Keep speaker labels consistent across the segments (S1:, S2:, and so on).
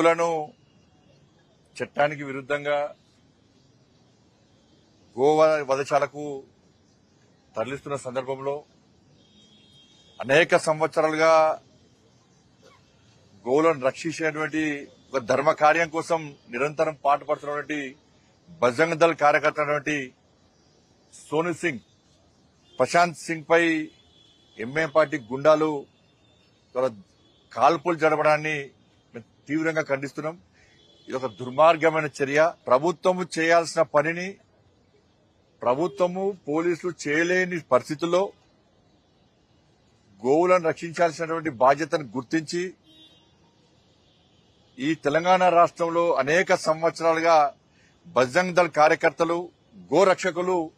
S1: గోవులను చట్టానికి విరుద్ధంగా గోవ వధశాలకు తరలిస్తున్న సందర్భంలో అనేక సంవత్సరాలుగా గోవులను రక్షించేటువంటి ఒక ధర్మ కార్యం కోసం నిరంతరం పాటుపడుతున్నటువంటి బజరంగ దళ్ కార్యకర్త అయినటువంటి సోను సింగ్ ప్రశాంత్ సింగ్ పై ఎంఏ పార్టీ గుండాలు కాల్పులు జరపడాన్ని తీవ్రంగా ఖండిస్తున్నాం. ఇది ఒక దుర్మార్గమైన చర్య. ప్రభుత్వము చేయాల్సిన పనిని ప్రభుత్వము పోలీసులు చేయలేని పరిస్థితుల్లో గోవులను రక్షించాల్సినటువంటి బాధ్యతను గుర్తించి ఈ తెలంగాణ రాష్ట్రంలో అనేక సంవత్సరాలుగా బజరంగ్ దళ్ కార్యకర్తలు గోరక్షకులు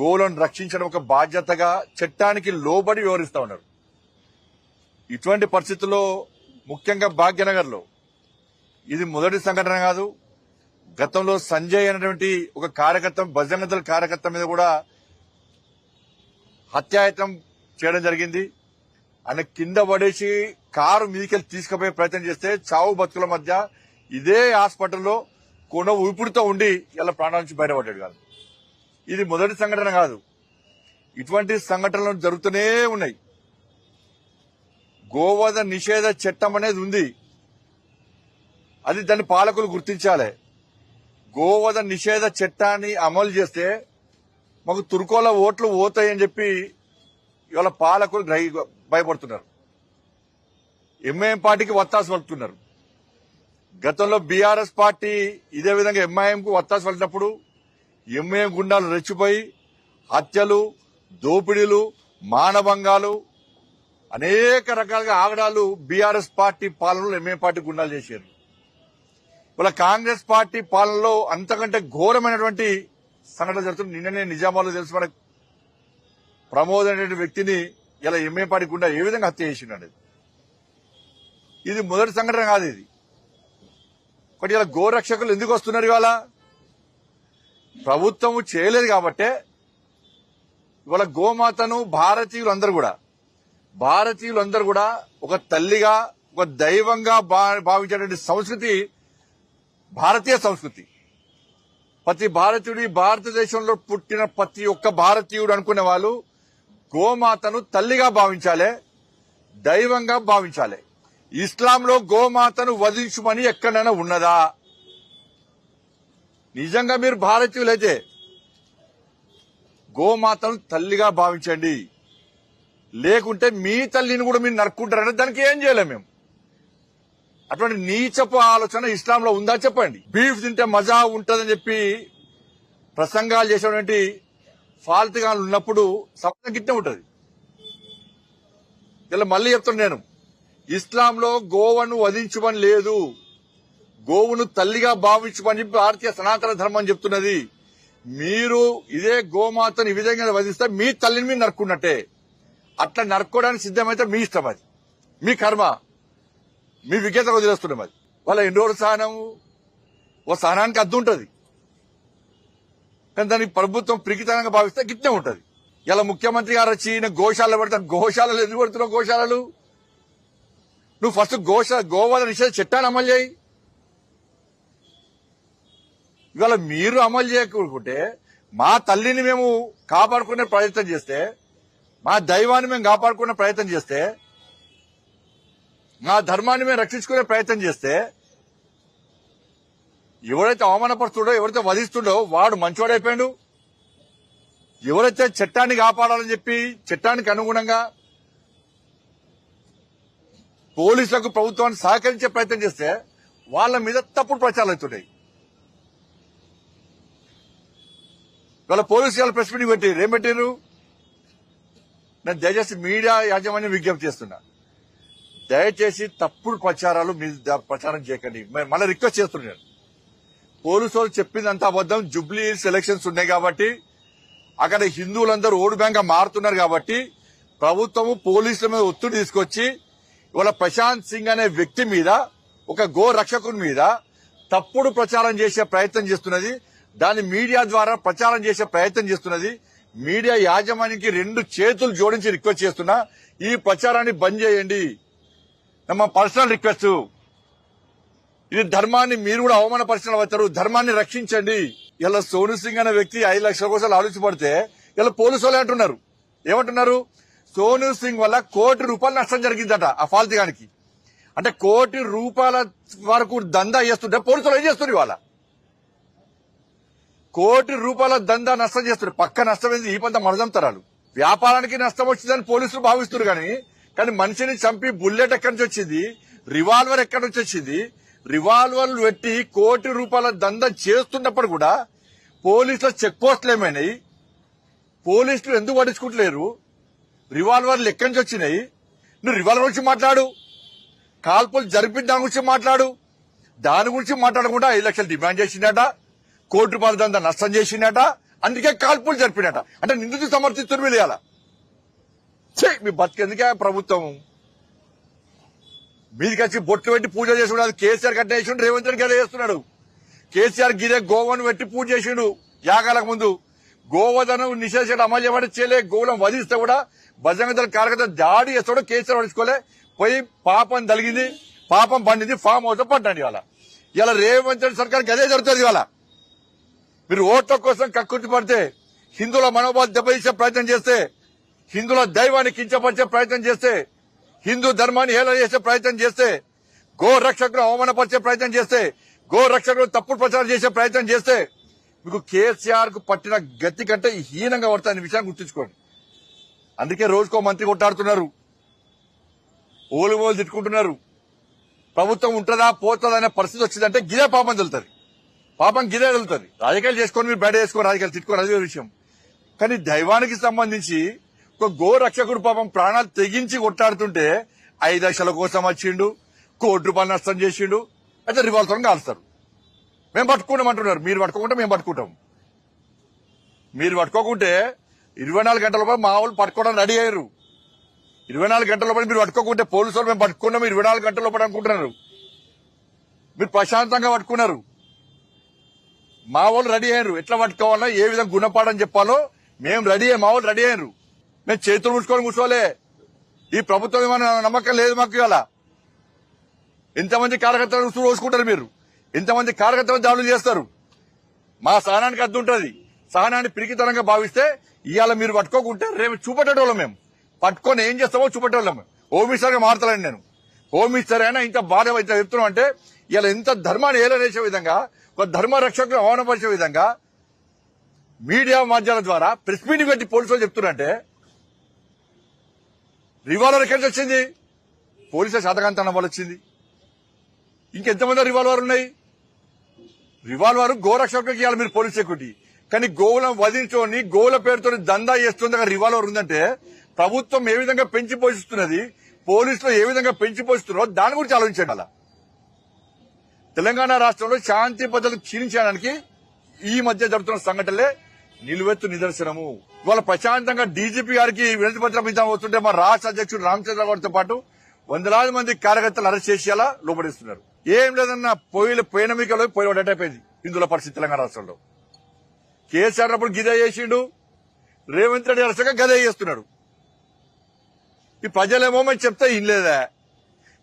S1: గోవులను రక్షించడం ఒక బాధ్యతగా చట్టానికి లోబడి వివరిస్తా ఉన్నారు. ఇటువంటి పరిస్థితుల్లో ముఖ్యంగా భాగ్యనగర్లో ఇది మొదటి సంఘటన కాదు. గతంలో సంజయ్ అనేటువంటి ఒక కార్యకర్త బజరంగ దళ కార్యకర్త మీద కూడా హత్యాయత్నం చేయడం జరిగింది. ఆయన కింద పడేసి కారు మీదికెళ్ళి తీసుకుపోయే ప్రయత్నం చేస్తే చావు బతుకుల మధ్య ఇదే హాస్పిటల్లో కొన ఊపిరితో ఉండి ఇలా ప్రాణాల నుంచి బయటపడ్డాడు కాదు. ఇది మొదటి సంఘటన కాదు. ఇటువంటి సంఘటనలు జరుగుతూనే ఉన్నాయి. గోవధ నిషేధ చట్టం అనేది ఉంది. అది దాన్ని పాలకులు గుర్తించాలి. గోవధ నిషేధ చట్టాన్ని అమలు చేస్తే మాకు తుర్కోల ఓట్లు పోతాయని చెప్పి ఇవాళ పాలకులు గ్రహి భయపడుతున్నారు. ఎంఐఎం పార్టీకి వత్తాసు పలుకుతున్నారు. గతంలో బీఆర్ఎస్ పార్టీ ఇదే విధంగా ఎంఐఎంకు వత్తాసు పలికినప్పుడు ఎంఐఎం గుండాలు రెచ్చిపోయి హత్యలు దోపిడీలు మానభంగాలు అనేక రకాలుగా ఆగడాలు బీఆర్ఎస్ పార్టీ పాలనలో ఎంఏ పార్టీ గుండాలు చేశారు. ఇవాళ కాంగ్రెస్ పార్టీ పాలనలో అంతకంటే ఘోరమైనటువంటి సంఘటన జరుగుతుంది. నిన్ననే నిజామాబాద్లో తెలుసు మనకు ప్రమోద్ అనే వ్యక్తిని ఇలా ఎంఏ పార్టీ గుండా ఏ విధంగా హత్య చేసిండు ఇది మొదటి సంఘటన కాదు ఇది. ఒకటి ఇలా గోరక్షకులు ఎందుకు వస్తున్నారు ఇవాళ? ప్రభుత్వం చేయలేదు కాబట్టే ఇవాళ గోమాతను భారతీయులు అందరూ కూడా భారతీయులందరూ కూడా ఒక తల్లిగా ఒక దైవంగా భావించేటువంటి సంస్కృతి భారతీయ సంస్కృతి. ప్రతి భారతీయుడి భారతదేశంలో పుట్టిన ప్రతి ఒక్క భారతీయుడు అనుకునే వాళ్ళు గోమాతను తల్లిగా భావించాలి దైవంగా భావించాలి. ఇస్లాంలో గోమాతను వధించుమని ఎక్కడైనా ఉన్నదా? నిజంగా మీరు భారతీయులైతే గోమాతను తల్లిగా భావించండి. లేకుంటే మీ తల్లిని కూడా మీరు నరుక్కుంటారంటే దానికి ఏం చేయలేం మేము. అటువంటి నీచపు ఆలోచన ఇస్లాంలో ఉందా చెప్పండి. బీఫ్ తింటే మజా ఉంటుందని చెప్పి ప్రసంగాలు చేసేటువంటి ఫాల్తుగాలు ఉన్నప్పుడు సమాజం గిట్టే ఉంటుంది. ఇలా మళ్ళీ చెప్తున్నా నేను. ఇస్లాంలో గోవను వధించుమని లేదు. గోవును తల్లిగా భావించుమని చెప్పి భారతీయ సనాతన ధర్మం చెప్తున్నది. మీరు ఇదే గోమాతను ఈ విధంగా వధిస్తే మీ తల్లిని మీరు నరుక్కున్నట్టే. అట్లా నరుక్కోవడానికి సిద్ధమైతే మీ ఇష్టం అది. మీ కర్మ. మీ విజ్ఞత వదిలేస్తున్నాం అది. వాళ్ళ ఎన్ని రోజులు సహనం ఓ సహనానికి అద్దు ఉంటుంది. కానీ దాన్ని ప్రభుత్వం ప్రికితనంగా భావిస్తే గిట్టే ఉంటుంది. ఇలా ముఖ్యమంత్రి గారు వచ్చి నేను గోశాల పెడతాను గోశాలలు ఎందుకు పెడుతున్నావు గోశాలలు? నువ్వు ఫస్ట్ గోశ గోవాద నిషేధ చట్టాన్ని అమలు చేయి. ఇవాళ మీరు అమలు చేయకుంటే మా తల్లిని మేము కాపాడుకునే ప్రయత్నం చేస్తే మా దైవాన్ని మేము కాపాడుకునే ప్రయత్నం చేస్తే మా ధర్మాన్ని మేము రక్షించుకునే ప్రయత్నం చేస్తే ఎవరైతే అవమానపరుస్తుండో ఎవరైతే వధిస్తుండో వాడు మంచోడైపోయాడు ఎవరైతే చట్టాన్ని కాపాడాలని చెప్పి చట్టానికి అనుగుణంగా పోలీసులకు ప్రభుత్వాన్ని సహకరించే ప్రయత్నం చేస్తే వాళ్ళ మీద తప్పుడు ప్రచారాలు అవుతున్నాయి వాళ్ళ పోలీసు వాళ్ళ ప్రెస్ మీటింగ్ పెట్టారు ఏం పెట్టారు నేను దయచేసి మీడియా యాజమాన్యం విజ్ఞప్తి చేస్తున్నా. దయచేసి తప్పుడు ప్రచారాలు మీరు ప్రచారం చేయకండి. మళ్ళీ రిక్వెస్ట్ చేస్తున్నాను పోలీసు వాళ్ళు చెప్పిందంత అబద్ధం. జూబ్లీ సెలక్షన్స్ ఉన్నాయి కాబట్టి అక్కడ హిందువులందరూ ఓటు బ్యాంక్ మారుతున్నారు కాబట్టి ప్రభుత్వము పోలీసుల మీద ఒత్తిడి తీసుకొచ్చి ఇవాళ ప్రశాంత్ సింగ్ అనే వ్యక్తి మీద ఒక గో రక్షకుని మీద తప్పుడు ప్రచారం చేసే ప్రయత్నం చేస్తున్నది. దాన్ని మీడియా ద్వారా ప్రచారం చేసే ప్రయత్నం చేస్తున్నది. మీడియా యాజమాన్యానికి రెండు చేతులు జోడించి రిక్వెస్ట్ చేస్తున్నా ఈ ప్రచారాన్ని బంద్ చేయండి. నమ్మ పర్సనల్ రిక్వెస్ట్. ఇది ధర్మాన్ని మీరు కూడా అవమానపరిచిన అవుతారు ధర్మాన్ని రక్షించండి. ఇలా సోను సింగ్ అనే వ్యక్తి ఐదు లక్షల కోసం ఆలోచించబడితే ఇలా పోలీసు వాళ్ళు అంటున్నారు. ఏమంటున్నారు? సోను సింగ్ వల్ల కోటి రూపాయలు నష్టం జరిగిందట ఆ ఫాల్తిగానికి అంటే కోటి రూపాయల వరకు దందా చేస్తుంటే పోలీసులు ఏం చేస్తున్నారు ఇవాళ? కోటి రూపాయల దందా నష్టం చేస్తారు పక్క నష్టం ఈ పంత మరదంతరాలు వ్యాపారానికి నష్టం వచ్చిందని పోలీసులు భావిస్తున్నారు కానీ కానీ మనిషిని చంపి బుల్లెట్ ఎక్కడి నుంచి వచ్చింది? రివాల్వర్ ఎక్కడి నుంచి వచ్చింది? రివాల్వర్లు పెట్టి కోటి రూపాయల దందా చేస్తున్నప్పుడు కూడా పోలీసుల చెక్ పోస్టులు ఏమైనాయి? పోలీసులు ఎందుకు పట్టించుకుంటలేరు? రివాల్వర్లు ఎక్కడి నుంచి వచ్చినాయి? నువ్వు రివాల్వర్ గురించి మాట్లాడు. కాల్పులు జరిపిన దాని గురించి మాట్లాడు. దాని గురించి మాట్లాడకుండా ఐదు లక్షలు డిమాండ్ చేసిండట. కోటి రూపాయల దందా నష్టం చేసిండట అందుకే కాల్పులు జరిపినట. అంటే నిందితు సమర్థిస్తున్నారు మీరు ఇవాళ. ఛీ, మీ బతికెందుకే ప్రభుత్వం? మీదికి వచ్చి బొట్లు పెట్టి పూజ చేసుకున్నాడు కేసీఆర్ కట్టేసిండు రేవంత్ రెడ్డి గదే చేస్తున్నాడు కేసీఆర్ గిరే గోవను పెట్టి పూజ చేసిండు యాగాలకు ముందు. గోవధను నిషేధించడం అమలు చేయబడి చేయలే గోవులను వధిస్తే కూడా బజరంగ దళ కార్యకర్త దాడి చేస్తాడు కేసీఆర్ పడుచుకోలే పోయి పాపం తలిగింది పాపం పండింది ఫామ్ హౌస్ పడ్డాడు ఇవాళ. ఇలా రేవంత్ రెడ్డి సర్కార్ గదే జరుగుతుంది ఇవాళ. మీరు ఓట్ల కోసం కక్కుర్తి పడితే హిందువుల మనోభావాలు దెబ్బతీసే ప్రయత్నం చేస్తే హిందువుల దైవాన్ని కించపరిచే ప్రయత్నం చేస్తే హిందూ ధర్మాన్ని హేళన చేసే ప్రయత్నం చేస్తే గో రక్షకులు అవమానపరిచే ప్రయత్నం చేస్తే గో రక్షకులు తప్పుడు ప్రచారం చేసే ప్రయత్నం చేస్తే మీకు కేసీఆర్కు పట్టిన గతి కంటే హీనంగా పడుతుంది విషయాన్ని గుర్తుంచుకోండి. అందుకే రోజుకో మంత్రి కొట్టాడుతున్నారు ఓలు ఓలు తిట్టుకుంటున్నారు. ప్రభుత్వం ఉంటుందా పోతుందా అనే పరిస్థితి వచ్చిందంటే గిదే పాపం తెలుతుంది పాపం గిదే వెళ్తుంది. రాజకీయాలు చేసుకొని మీరు బయట చేసుకొని రాజకీయాలు తిట్టుకొని అదే విషయం. కానీ దైవానికి సంబంధించి ఒక గో రక్షకుడు పాపం ప్రాణాలు తెగించి కొట్టాడుతుంటే ఐదు లక్షల కోసం వచ్చిండు కోటి రూపాయలు నష్టం చేసిండు అయితే రివాల్వర్ కాలుస్తారు. మేము పట్టుకుంటాం అంటున్నారు. మీరు పట్టుకోకుంటే మేము పట్టుకుంటాం. మీరు పట్టుకోకుంటే ఇరవై నాలుగు గంటల పాటు మా వాళ్ళు పట్టుకోవడం రెడీ అయ్యారు. ఇరవై నాలుగు గంటల పాటు మీరు పట్టుకోకుంటే పోలీసు వాళ్ళు మేము పట్టుకున్నాం ఇరవై నాలుగు గంటల పాటు అనుకుంటున్నారు. మీరు ప్రశాంతంగా పట్టుకున్నారు. మా వాళ్ళు రెడీ అయ్యారు ఎట్లా పట్టుకోవాలో ఏ విధంగా గుణపాఠం చెప్పాలో మేము రెడీ అయ్యి మా వాళ్ళు రెడీ అయ్యారు మేము చేతులు ముట్టుకొని కూర్చోలే. ఈ ప్రభుత్వం ఏమైనా నమ్మకం లేదు మాకు ఇవాళ. ఎంతమంది కార్యకర్తలు రోజుకుంటారు మీరు. ఎంతమంది కార్యకర్తలు దాడులు చేస్తారు. మా సహనానికి అద్దు ఉంటుంది. సహనాన్ని పిరికితనంగా భావిస్తే ఇవాళ మీరు పట్టుకోకుంటే రేపు చూపెట్టేటోళ్ళం మేము. పట్టుకొని ఏం చేస్తామో చూపెట్టేవాళ్ళం హోమ్ మినిస్టర్గా మారుతానండి నేను. హోమిస్టర్ అయినా ఇంత బాధ ఇంత చెప్తున్నాం అంటే ఇలా ఇంత ధర్మాన్ని ఏలనేసే విధంగా ఒక ధర్మ రక్షకులు అవమానపరిచే విధంగా మీడియా మాధ్యమాల ద్వారా ప్రెస్ మీటింగ్ పెట్టి పోలీసులు చెప్తున్నారంటే రివాల్వర్ ఎక్కడి నుంచి వచ్చింది? పోలీసుల శాతకాంతనం వల్ల వచ్చింది ఇంకెంతమంది రివాల్వర్ ఉన్నాయి? రివాల్వర్ గోరక్షకులకి ఇవ్వాలి మీరు పోలీస్ సెక్యూరిటీ. కానీ గోవులను వధించుకొని గోవుల పేరుతో దందా చేస్తుంది అక్కడ రివాల్వర్ ఉందంటే ప్రభుత్వం ఏ విధంగా పెంచి పోషిస్తున్నది పోలీసులు ఏ విధంగా పెంచి పోషిస్తున్నారో దాని గురించి ఆలోచించండి అలా. తెలంగాణ రాష్ట్రంలో శాంతి భద్రతలు క్షీణించడానికి ఈ మధ్య జరుగుతున్న సంఘటనలే నిలువెత్తు నిదర్శనము. ఇవాళ ప్రశాంతంగా డీజీపీ గారికి వినతి పత్రం ఇద్దాం వస్తుంటే మా రాష్ట్ర అధ్యక్షుడు రామచంద్ర గారితో పాటు వందలాది మంది కార్యకర్తలు అరెస్ట్ చేసేలా లోబడిస్తున్నారు లోపడిస్తున్నారు. ఏం లేదన్న పోయిన పోయినమికలో పోయి పడ్డట్టయిపోయింది హిందువుల పరిస్థితి తెలంగాణ రాష్ట్రంలో. కేసీఆర్ అప్పుడు గిదే చేసిండు రేవంత్ రెడ్డి అరసగా గదే చేస్తున్నాడు. ఈ ప్రజలేమో మేము చెప్తే ఇన్లేదా.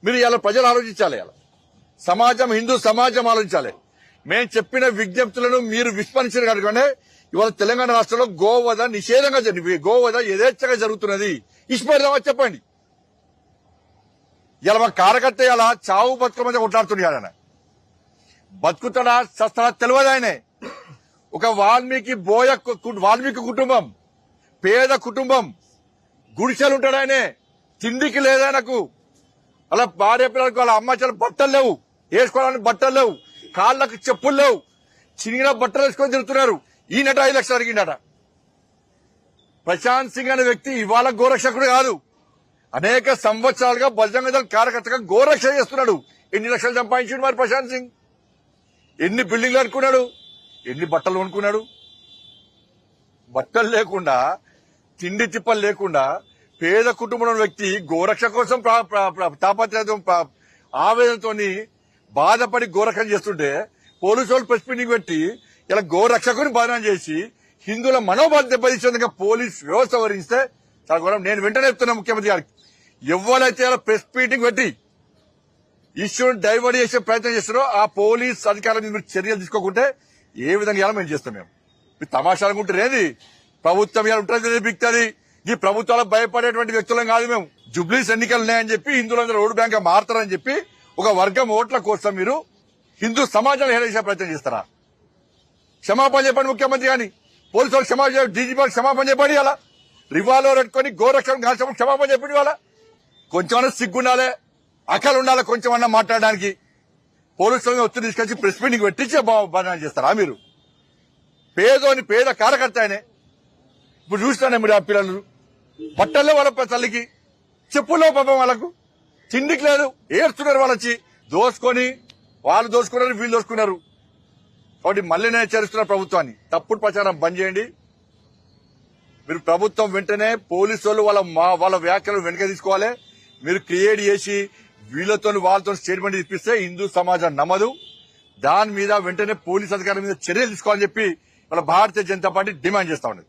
S1: మీరు ఇలా ప్రజలు ఆలోచించాలి ఇలా సమాజం హిందూ సమాజం ఆలోచించాలి. మేము చెప్పిన విజ్ఞప్తులను మీరు విస్మరించారు కనుకనే ఇవాళ తెలంగాణ రాష్ట్రంలో గోవధ నిషేధంగా జరిగింది. గోవధ యథేచ్ఛగా జరుగుతున్నది. ఇష్టపడదామా చెప్పండి. ఇలా మా కార్యకర్త ఇలా చావు బతుకుల మధ్య కొట్లాడుతున్నాడు ఆయన. బతుకుతాడా చస్తాడా తెలియదు ఆయనే. ఒక వాల్మీకి బోయ కు- వాల్మీకి కుటుంబం పేద కుటుంబం గుడిసెలు ఉంటాడు ఆయనే. తిండికి లేదాయనకు అలా భార్య పిల్లలకు వాళ్ళ అమ్మాయిలు బట్టలు లేవు. వేసుకోవడానికి బట్టలు లేవు. కాళ్ళకు చెప్పులు లేవు. చినిగిన బట్టలు వేసుకొని తిరుగుతున్నారు. ఈయనట ఐదు లక్షలు అడిగిండట ప్రశాంత్ సింగ్ అనే వ్యక్తి ఇవాళ గోరక్షకుడు కాదు. అనేక సంవత్సరాలుగా బజరంగ దళ కార్యకర్తగా గోరక్ష చేస్తున్నాడు. ఎన్ని లక్షలు సంపాదించాడు మరి ప్రశాంత్ సింగ్? ఎన్ని బిల్డింగ్లు అనుకున్నాడు? ఎన్ని బట్టలు కొనుక్కున్నాడు? బట్టలు లేకుండా తిండి తిప్పలు లేకుండా పేద కుటుంబంలో వ్యక్తి గోరక్ష కోసం ప్రా- ప్రా- తాపత్రయం ఆవేదనతోని బాధపడి గోరక్షణ చేస్తుంటే పోలీసు వాళ్ళు ప్రెస్ మీటింగ్ పెట్టి ఇలా గోరక్షకుని బాధన చేసి హిందువుల మనోబాధ దెబ్బతీసేందుకు పోలీస్ వ్యవస్థ వహిస్తే చాలా ఘోరం. నేను వెంటనే చెప్తున్నా ముఖ్యమంత్రి గారికి. ఎవరైతే ఇలా ప్రెస్ మీటింగ్ పెట్టి ఇష్యూని డైవర్ట్ చేసే ప్రయత్నం చేస్తారో ఆ పోలీస్ అధికారుల మీద మీరు చర్యలు తీసుకోకుంటే ఏ విధంగా ఇలా మేము చేస్తాం మేము. మీరు తమాషా అనుకుంటారు. ఏది? ప్రభుత్వం ఇలా ఉంటుంది బిక్తుంది ఈ ప్రభుత్వాలకు భయపడేటువంటి వ్యక్తులం కాదు మేము. జుబ్లీస్ ఎన్నికలు ఉన్నాయని చెప్పి హిందువులందరూ రోడ్డు బ్యాంక్ మారుతారని చెప్పి ఒక వర్గం ఓట్ల కోసం మీరు హిందూ సమాజాన్ని హేళించే ప్రయత్నం చేస్తారా? క్షమాపణ చెప్పండి ముఖ్యమంత్రి కానీ పోలీసు వాళ్ళు క్షమాపణ డీజీపీ క్షమాపణ చెప్పండి అలా రివాల్వర్ పెట్టుకొని గోరక్షణ కాల్చమని క్షమాపణ చెప్పండి వాళ్ళ కొంచెమన్నా సిగ్గుండాలే అక్కలు ఉండాలి కొంచెమన్నా మాట్లాడడానికి. పోలీసులను ఒత్తిడి తీసుకొచ్చి ప్రెస్ మీటింగ్ పెట్టించే బదనాలు చేస్తారా మీరు? పేదోని పేద కార్యకర్త ఆయనే. ఇప్పుడు చూస్తానే మీరు ఆ పిల్లలు? బట్టల్లో వాళ్ళ తల్లికి చెప్పుల్లో పాపం వాళ్ళకు. తిండికి లేదు ఏడుస్తున్నారు వాళ్ళు వచ్చి దోసుకొని వాళ్ళు దోసుకున్నారు వీళ్ళు దోసుకున్నారు. కాబట్టి మళ్ళీ నేను ప్రభుత్వాన్ని. తప్పుడు ప్రచారం బంద్ చేయండి. మీరు ప్రభుత్వం వెంటనే పోలీసు వాళ్ళు వాళ్ళ మా వాళ్ళ వ్యాఖ్యలు వెనక తీసుకోవాలి. మీరు క్రియేట్ చేసి వీళ్ళతో వాళ్ళతో స్టేట్మెంట్ ఇప్పిస్తే హిందూ సమాజం నమ్మదు. దాని మీద వెంటనే పోలీస్ అధికారుల మీద చర్యలు తీసుకోవాలని చెప్పి వాళ్ళ భారతీయ జనతా పార్టీ డిమాండ్ చేస్తా ఉన్నది.